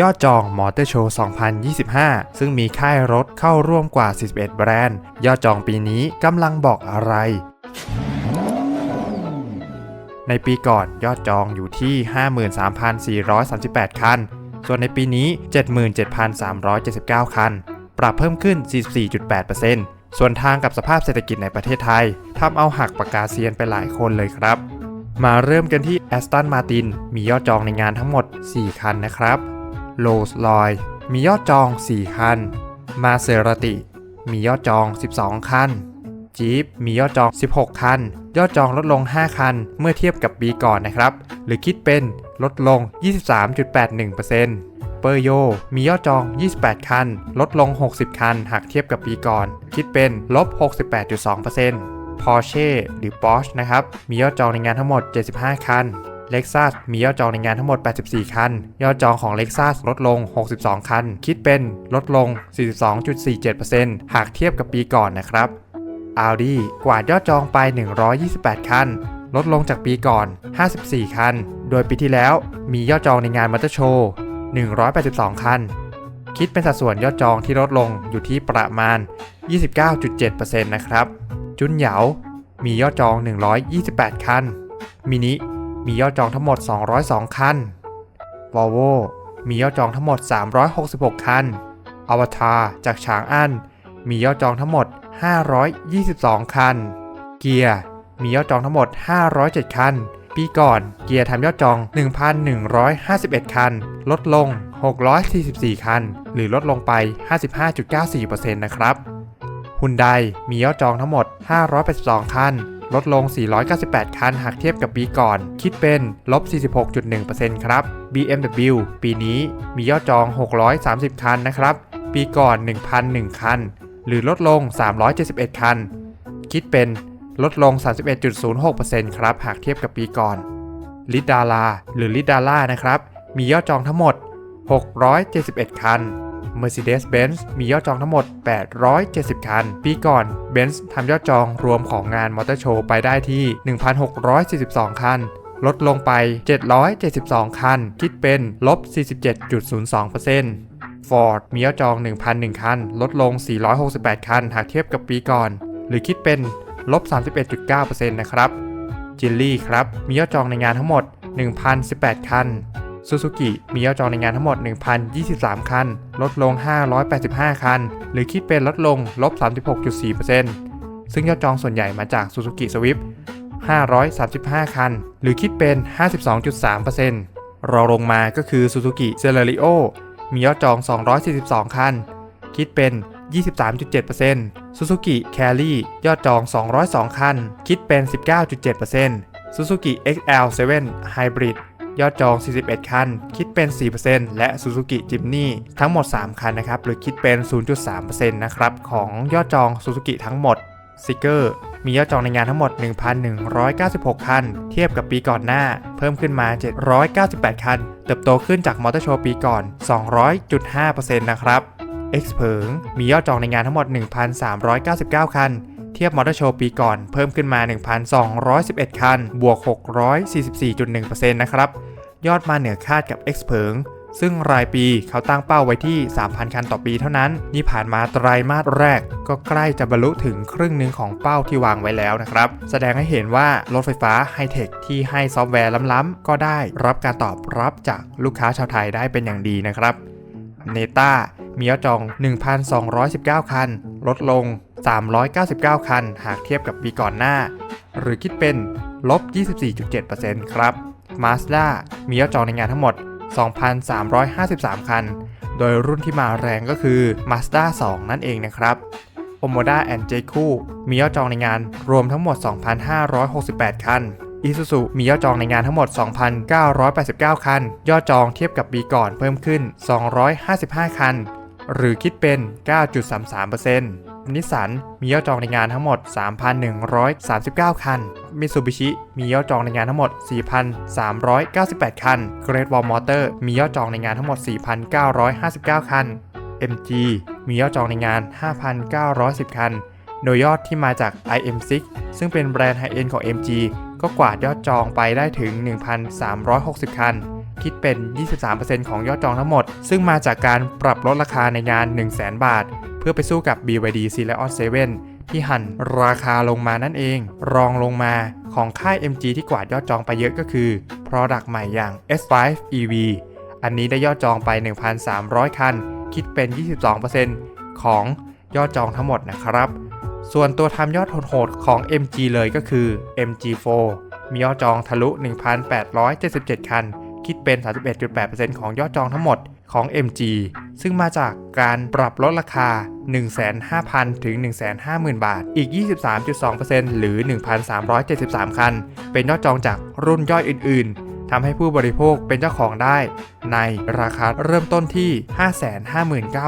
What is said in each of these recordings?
ยอดจองมอเตอร์โชว์ 2025 ซึ่งมีค่ายรถเข้าร่วมกว่า 41 แบรนด์ ยอดจองปีนี้กำลังบอกอะไร ในปีก่อนยอดจองอยู่ที่ 53,438 คัน ส่วนในปีนี้ 77,379 คัน ปรับเพิ่มขึ้น 44.8%ส่วนทางกับสภาพเศรษฐกิจในประเทศไทยทำเอาหักปากกาเซียนไปหลายคนเลยครับ มาเริ่มกันที่ Aston Martin มียอดจองในงานทั้งหมด 4 คันนะครับ โ l ลอยมียอดจอง 4 คัน มาเซราติ มียอดจอง 12 คัน จีปมียอดจอง 16 คัน ยอดจองลดลง 5 คัน เมื่อเทียบกับปีก่อนนะครับ หรือคิดเป็นลดลง 23.81%เปอร์โย มียอดจอง 28 คัน ลดลง 60 คัน หากเทียบกับปีก่อน คิดเป็นลบ 68.2% Porsche หรือ Porsche นะครับ มียอดจองในงานทั้งหมด 75 คัน Lexus มียอดจองในงานทั้งหมด 84 คัน ยอดจองของ Lexus ลดลง 62 คัน คิดเป็นลดลง 42.47%หากเทียบกับปีก่อนนะครับ Audi กวาดยอดจองไป 128 คัน ลดลงจากปีก่อน 54 คัน โดยปีที่แล้วมียอดจองในงานมอเตอร์โชว์182 คัน คิดเป็นสัดส่วนยอดจองที่ลดลงอยู่ที่ประมาณ 29.7%นะครับ จุนเหยา มียอดจอง 128 คัน มินิ มียอดจองทั้งหมด 202 คัน Volvo มียอดจองทั้งหมด 366 คันอวตารจากฉางอัน มียอดจองทั้งหมด 522 คัน เกียร์มียอดจองทั้งหมด 507 คัน ปีก่อนเกียร์ทำยอดจอง 1,151 คัน ลดลง 644 คัน หรือลดลงไป 55.94%นะครับฮุนไดมียอดจองทั้งหมด 582 คัน ลดลง 498 คันหากเทียบกับปีก่อน คิดเป็นลบ 46.1%ครับ BMW ปีนี้มียอดจอง 630 คันนะครับ ปีก่อน 1,001 คัน หรือลดลง 371 คัน คิดเป็นลดลง 31.06%ครับ หากเทียบกับปีก่อน ลิดาลาหรือลิดาล่านะครับ มียอดจองทั้งหมด 671 คัน Mercedes-Benz มียอดจองทั้งหมด 870 คัน ปีก่อน Benz ทำยอดจองรวมของงานมอเตอร์โชว์ไปได้ที่ 1,642 คัน ลดลงไป 772 คัน คิดเป็นลบ 47.02% Ford มียอดจอง 1,001 คัน ลดลง 468 คัน หากเทียบกับปีก่อน หรือคิดเป็นลบ 31.9%นะครับจิลลี่ครับ มียอดจองในงานทั้งหมด 1,018 คัน ซูซูกิมียอดจองในงานทั้งหมด 1,023 คัน ลดลง 585 คัน หรือคิดเป็นลดลงลบ 36.4%ซึ่งยอดจองส่วนใหญ่มาจากซูซูกิสวิฟ535 คัน หรือคิดเป็น 52.3%รอลงมาก็คือซูซูกิเซเลริโอมียอดจอง 242 คัน คิดเป็น 23.7% Suzuki Carry ยอดจอง 202 คัน คิดเป็น 19.7% Suzuki XL7 Hybrid ยอดจอง 41 คัน คิดเป็น 4%และ Suzuki Jimny ทั้งหมด 3 คันนะครับ หรือคิดเป็น 0.3%นะครับของยอดจอง Suzuki ทั้งหมด s i g e r มียอดจองในงานทั้งหมด 1,196 คัน เทียบกับปีก่อนหน้า เพิ่มขึ้นมา 798 คัน เติบโตขึ้นจากมอเตอร์โชว์ปีก่อน 200.5%นะครับ X เผิงมียอดจองในงานทั้งหมด 1,399 คัน ทียบมอเตอร์โชว์ปีก่อนเพิ่มขึ้นมา 1,211 คัน บวก 644.1%นะครับ ยอดมาเหนือคาดกับ X เผิงซึ่งรายปีเขาตั้งเป้าไว้ที่ 3,000 คันต่อปีเท่านั้น นี่ผ่านมาไตรมาสแรก ก็ใกล้จะบรรลุถึงครึ่งหนึ่งของเป้าที่วางไว้แล้วนะครับ แสดงให้เห็นว่ารถไฟฟ้าไฮเทคที่ให้ซอฟต์แวร์ล้ำๆ ก็ได้รับการตอบรับจากลูกค้าชาวไทยได้เป็นอย่างดีนะครับเนต้ามียอดจอง 1,219 คัน ลดลง 399 คัน หากเทียบกับปีก่อนหน้า หรือคิดเป็นลบ 24.7%ครับ Mazda มียอดจองในงานทั้งหมด 2,353 คัน โดยรุ่นที่มาแรงก็คือ Mazda 2 นั่นเองนะครับ Omoda and j q มียอดจองในงานรวมทั้งหมด 2,568 คันอีซูซูมียอดจองในงานทั้งหมด 2,989 คัน ยอดจองเทียบกับปีก่อนเพิ่มขึ้น 255 คัน หรือคิดเป็น 9.33% นิสสันมียอดจองในงานทั้งหมด 3,139 คัน มิตซูบิชิมียอดจองในงานทั้งหมด 4,398 คัน เกร t วอลมอเตอร์มียอดจองในงานทั้งหมด 4,959 คัน MG มียอดจองในงาน 5,910 คัน โดยยอดที่มาจาก IM6 ซึ่งเป็นแบรนด์ไฮเอ็นของ MG ก็กวาดยอดจองไปได้ถึง 1,360 คัน คิดเป็น 23%ของยอดจองทั้งหมด ซึ่งมาจากการปรับลดราคาในงาน 1 0 0 0 0แบาท เพื่อไปสู้กับ BYD s e r i o n 7 ที่หันราคาลงมานั่นเอง รองลงมาของค่าย MG ที่กวาดยอดจองไปเยอะก็คือ Product ใหม่อย่าง S5 EV อันนี้ได้ยอดจองไป 1,300 คัน คิดเป็น 22%ของยอดจองทั้งหมดนะครับ ส่วนตัวทำยอดโหดของ MG เลยก็คือ MG4 มียอดจองทะลุ 1,877 คัน คิดเป็น 31.8%ของยอดจองทั้งหมดของ MG ซึ่งมาจากการปรับลดราคา 1,500,000 ถึง 150,000 บาท อีก 23.2%หรือ 1,373 คัน เป็นยอดจองจากรุ่นย่อยอื่น ๆ ทำให้ผู้บริโภคเป็นเจ้าของได้ ในราคาเริ่มต้นที่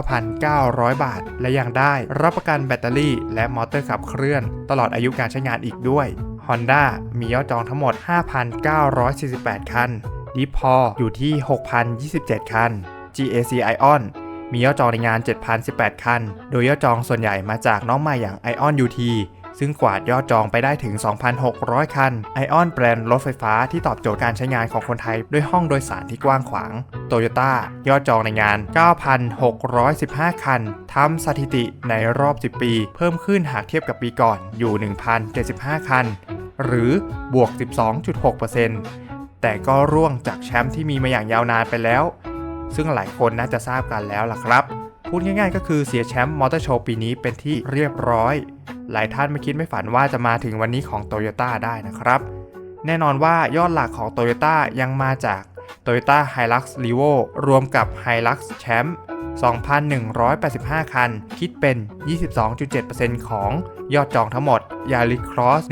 559,900 บาท และยังได้รับประกันแบตเตอรี่และมอเตอร์ขับเคลื่อน ตลอดอายุการใช้งานอีกด้วย Honda มียอดจองทั้งหมด 5,948 คัน d e e p o อยู่ที่ 6,027 คัน GAC Ion มียอดจองในงาน 7,018 คัน โดยยอดจองส่วนใหญ่มาจากน้องใหม่อย่าง Ion UT ซึ่งกวาดยอดจองไปได้ถึง 2,600 คัน Ion แบรนด์รถไฟฟ้าที่ตอบโจทย์การใช้งานของคนไทย ด้วยห้องโดยสารที่กว้างขวาง Toyota ยอดจองในงาน 9,615 คัน ทำสถิติในรอบ 10 ปี เพิ่มขึ้นหากเทียบกับปีก่อนอยู่ 1,075 คัน หรือบวก 12.6% แต่ก็ร่วงจากแชมป์ที่มีมาอย่างยาวนานไปแล้ว ซึ่งหลายคนน่าจะทราบกันแล้วล่ะครับ พูดง่ายๆ ก็คือเสียแชมป์มอเตอร์โชว์ปีนี้เป็นที่เรียบร้อย หลายท่านไม่คิดไม่ฝันว่าจะมาถึงวันนี้ของ Toyota ได้นะครับ แน่นอนว่ายอดหลักของ Toyota ยังมาจาก Toyota Hilux Revo รวมกับ Hilux Champ 2,185 คัน คิดเป็น 22.7%ของยอดจองทั้งหมด Yaris Cross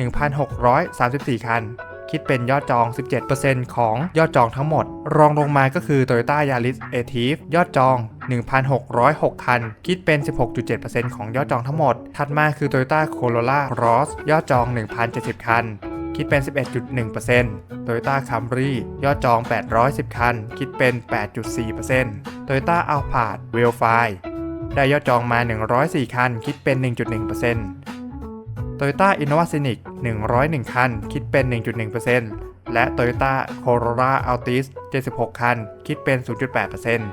1,634 คัน คิดเป็นยอดจอง 17%ของยอดจองทั้งหมด รองลงมาก็คือ Toyota Yaris a t i v ยอดจอง 1,606 คัน คิดเป็น 16.7%ของยอดจองทั้งหมด ถัดมาคือ Toyota Corolla Cross ยอดจอง 1,070 คันคิดเป็น 11.1% Toyota Camry ยอดจอง 810 คัน คิดเป็น 8.4% Toyota Alphard w e l f i ได้ยอดจองมา 104 คัน คิดเป็น 1.1% Toyota Innova Scenic 101 คัน คิดเป็น 1.1%และ Toyota Corolla Altis 76 คัน คิดเป็น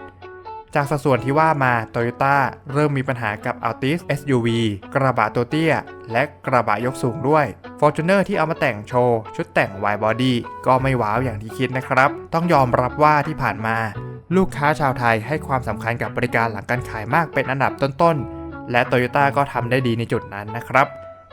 0.8%จากสัดส่วนที่ว่ามา Toyota เริ่มมีปัญหากับ Altis SUV กระบะตัวเตี้ย และกระบะยกสูงด้วย Fortuner ที่เอามาแต่งโชว์ ชุดแต่ง Wide Body ก็ไม่ว้าวอย่างที่คิดนะครับ ต้องยอมรับว่าที่ผ่านมา ลูกค้าชาวไทยให้ความสำคัญกับบริการหลังการขายมากเป็นอันดับต้นๆและ Toyota ก็ทำได้ดีในจุดนั้นนะครับ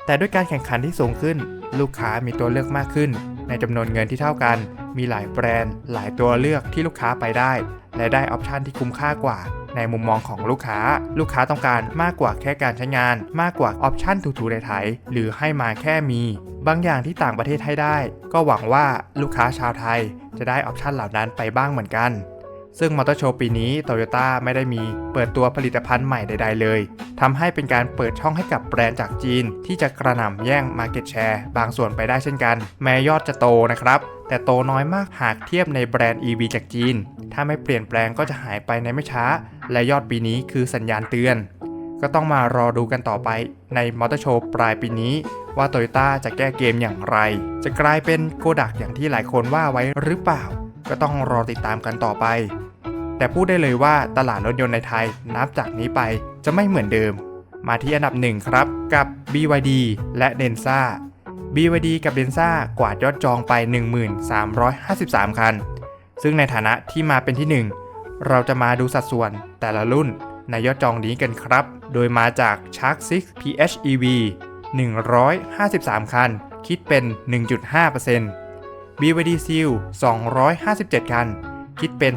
แต่ด้วยการแข่งขันที่สูงขึ้น ลูกค้ามีตัวเลือกมากขึ้น ในจำนวนเงินที่เท่ากัน มีหลายแบรนด์ หลายตัวเลือกที่ลูกค้าไปได้ และได้ออปชันที่คุ้มค่ากว่า ในมุมมองของลูกค้า ลูกค้าต้องการมากกว่าแค่การใช้งาน มากกว่าออปชันถูๆไถๆหรือให้มาแค่มี บางอย่างที่ต่างประเทศให้ได้ ก็หวังว่าลูกค้าชาวไทย จะได้ออปชันเหล่านั้นไปบ้างเหมือนกัน ซึ่งมอเตอร์โชว์ปีนี้ Toyota ไม่ได้มีเปิดตัวผลิตภัณฑ์ใหม่ใด ๆ เลยทำให้เป็นการเปิดช่องให้กับแบรนด์จากจีน ที่จะกระหน่ำแย่ง Market Share บางส่วนไปได้เช่นกัน แม้ยอดจะโตนะครับ แต่โตน้อยมากหากเทียบในแบรนด์ EV จากจีน ถ้าไม่เปลี่ยนแปลงก็จะหายไปในไม่ช้า และยอดปีนี้คือสัญญาณเตือน ก็ต้องมารอดูกันต่อไปในมอเตอร์โชว์ปลายปีนี้ว่า Toyota จะแก้เกมอย่างไร จะกลายเป็นโกดักอย่างที่หลายคนว่าไว้หรือเปล่า ก็ต้องรอติดตามกันต่อไป แต่พูดได้เลยว่าตลาดรถยนต์ในไทยนับจากนี้ไปจะไม่เหมือนเดิม มาที่อันดับหนึ่งครับ กับ BYD และ Denza BYD กับ Denza กวาดยอดจองไป 1353 คัน ซึ่งในฐานะที่มาเป็นที่ 1 เราจะมาดูสัดส่วนแต่ละรุ่นในยอดจองนี้กันครับ โดยมาจาก Shark 6 PHEV 153 คัน คิดเป็น 1.5% BYD Seal 257 คัน คิดเป็น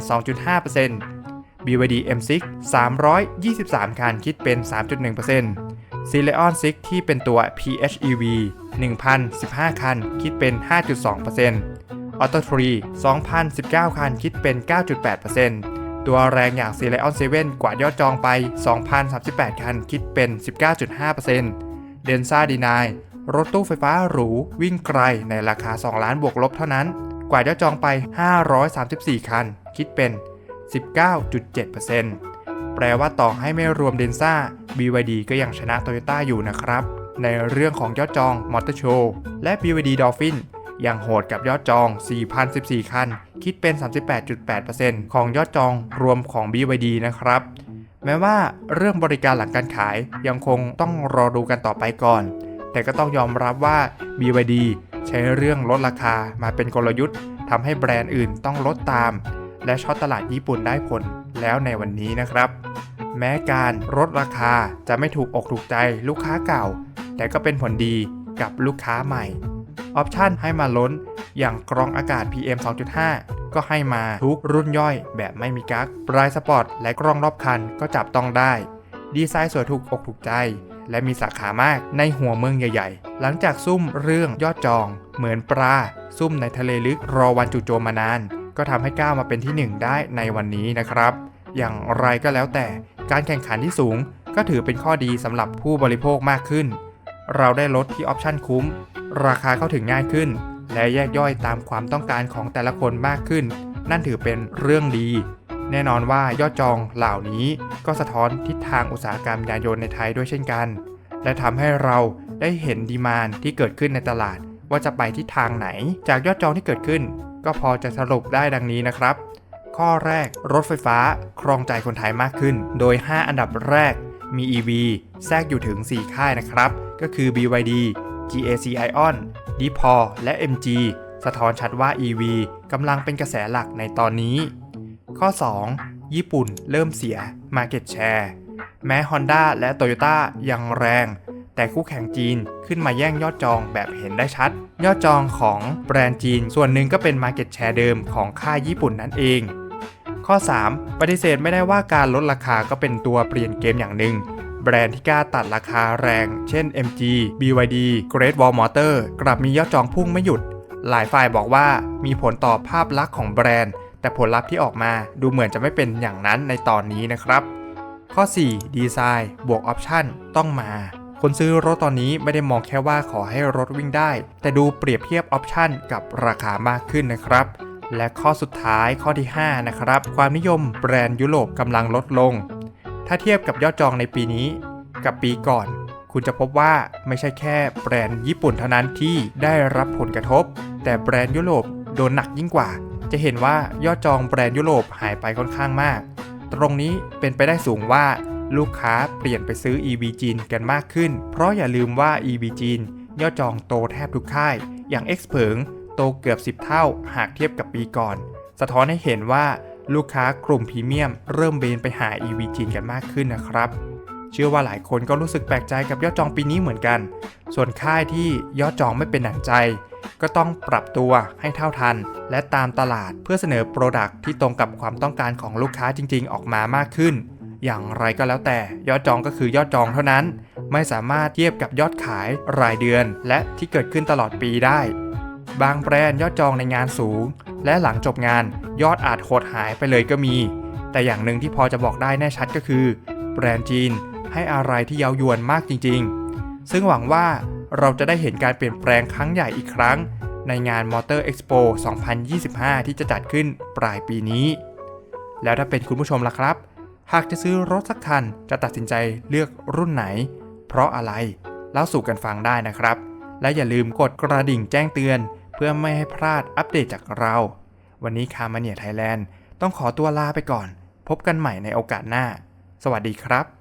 2.5% BYD M6 323 คันคิดเป็น 3.1% c e l e o n 6 ที่เป็นตัว PHEV 1,015 คัน คิดเป็น 5.2% Auto 3 2,019 คัน คิดเป็น 9.8%ตัวแรงอย่าง c e l e o n 7 กว่ายอดจองไป 2,038 คัน คิดเป็น 19.5% Denza D9 รถตู้ไฟฟ้าหรูวิ่งไกลในราคา 2 ล้านบวกลบเท่านั้น กว่ายอดจองไป 534 คัน คิดเป็น 19.7%แปลว่าต่อให้ไม่รวมเดนซ่า BYD ก็ยังชนะ Toyota อยู่นะครับ ในเรื่องของยอดจองมอเตอร์โชว์และ BYD Dolphin ยังโหดกับยอดจอง 4,014 คัน คิดเป็น 38.8%ของยอดจองรวมของ BYD นะครับ แม้ว่าเรื่องบริการหลังการขายยังคงต้องรอดูกันต่อไปก่อน แต่ก็ต้องยอมรับว่า BYD ใช้เรื่องลดราคามาเป็นกลยุทธ์ทำให้แบรนด์อื่นต้องลดตาม และช็อตตลาดญี่ปุ่นได้ผลแล้วในวันนี้นะครับ แม้การลดราคาจะไม่ถูกอกถูกใจลูกค้าเก่า แต่ก็เป็นผลดีกับลูกค้าใหม่ออปชันให้มาล้นอย่างกรองอากาศ PM 2.5 ก็ให้มาทุกรุ่นย่อยแบบไม่มีกั๊กปลายสปอร์ตและกล้องรอบคันก็จับต้องได้ ดีไซน์สวยถูกอกถูกใจ และมีสาขามากในหัวเมืองใหญ่ ๆ หลังจากซุ่มเรื่องยอดจอง เหมือนปลาซุ่มในทะเลลึกรอวันจู่โจมมานาน ก็ทำให้ก้าวมาเป็นที่หนึ่งได้ในวันนี้นะครับ อย่างไรก็แล้วแต่การแข่งขันที่สูง ก็ถือเป็นข้อดีสำหรับผู้บริโภคมากขึ้น เราได้ลดที่ออปชั่นคุ้ม ราคาเข้าถึงง่ายขึ้น และแยกย่อยตามความต้องการของแต่ละคนมากขึ้น นั่นถือเป็นเรื่องดี แน่นอนว่ายอดจองเหล่านี้ก็สะท้อนทิศทางอุตสาหกรรมยานยนต์ในไทยด้วยเช่นกัน และทำให้เราได้เห็นดีมานที่เกิดขึ้นในตลาด ว่าจะไปทิศทางไหน จากยอดจองที่เกิดขึ้น ก็พอจะสรุปได้ดังนี้นะครับ ข้อแรกรถไฟฟ้าครองใจคนไทยมากขึ้น โดย 5 อันดับแรกมี EV แทรกอยู่ถึง 4 ค่ายนะครับ ก็คือ BYD GAC Ion d p o และ MG สะท้อนชัดว่า EV กำลังเป็นกระแสหลักในตอนนี้ ข้อ 2 ญี่ปุ่นเริ่มเสีย Market Share แม้ Honda และ Toyota ยังแรง แต่คู่แข่งจีนขึ้นมาแย่งยอดจองแบบเห็นได้ชัด ยอดจองของแบรนด์จีน ส่วนหนึ่งก็เป็น Market Share เดิมของค่ายญี่ปุ่นนั่นเอง ข้อ 3 ปฏิเสธไม่ได้ว่าการลดราคาก็เป็นตัวเปลี่ยนเกมอย่างหนึ่งแบรนด์ที่กล้าตัดราคาแรง เช่น MG BYD Great Wall Motor กลับมียอดจองพุ่งไม่หยุด หลายฝ่ายบอกว่ามีผลต่อภาพลักษณ์ของแบรนด์ แต่ผลลัพธ์ที่ออกมาดูเหมือนจะไม่เป็นอย่างนั้นในตอนนี้นะครับ ข้อ 4 ดีไซน์ บวกออปชันต้องมา คนซื้อรถตอนนี้ไม่ได้มองแค่ว่าขอให้รถวิ่งได้ แต่ดูเปรียบเทียบออปชันกับราคามากขึ้นนะครับและข้อสุดท้ายข้อที่ 5 นะครับ ความนิยมแบรนด์ยุโรปกำลังลดลง ถ้าเทียบกับยอดจองในปีนี้ กับปีก่อน คุณจะพบว่าไม่ใช่แค่แบรนด์ญี่ปุ่นเท่านั้นที่ได้รับผลกระทบ แต่แบรนด์ยุโรปโดนหนักยิ่งกว่า จะเห็นว่ายอดจองแบรนด์ยุโรปหายไปค่อนข้างมาก ตรงนี้เป็นไปได้สูงว่าลูกค้าเปลี่ยนไปซื้อ EV จีนกันมากขึ้น เพราะอย่าลืมว่า EV จีนยอดจองโตแทบทุกค่าย อย่าง X เผิงโตเกือบ 10 เท่าหากเทียบกับปีก่อน สะท้อนให้เห็นว่าลูกค้ากลุ่มพรีเมียม เริ่มเบนไปหา EV จีนกันมากขึ้นนะครับ เชื่อว่าหลายคนก็รู้สึกแปลกใจกับยอดจองปีนี้เหมือนกัน ส่วนค่ายที่ยอดจองไม่เป็นหนังใจ ก็ต้องปรับตัวให้เท่าทัน และตามตลาดเพื่อเสนอโปรดักที่ตรงกับความต้องการของลูกค้าจริง ๆ ออกมามากขึ้น อย่างไรก็แล้วแต่ยอดจองก็คือยอดจองเท่านั้น ไม่สามารถเทียบกับยอดขายรายเดือน และที่เกิดขึ้นตลอดปีได้ บางแบรนด์ยอดจองในงานสูง และหลังจบงานยอดอาจหดหายไปเลยก็มี แต่อย่างหนึ่งที่พอจะบอกได้แน่ชัดก็คือ แบรนด์จีนให้อะไรที่เย้ายวนมากจริง ๆ ซึ่งหวังว่า เราจะได้เห็นการเปลี่ยนแปลงครั้งใหญ่อีกครั้ง ในงาน Motor Expo 2025 ที่จะจัดขึ้นปลายปีนี้ แล้วถ้าเป็นคุณผู้ชมล่ะครับ หากจะซื้อรถสักคันจะตัดสินใจเลือกรุ่นไหน เพราะอะไรเล่าสู่กันฟังได้นะครับ และอย่าลืมกดกระดิ่งแจ้งเตือน เพื่อไม่ให้พลาดอัปเดตจากเรา วันนี้คามาเนียไทยแลนด์ต้องขอตัวลาไปก่อน พบกันใหม่ในโอกาสหน้า สวัสดีครับ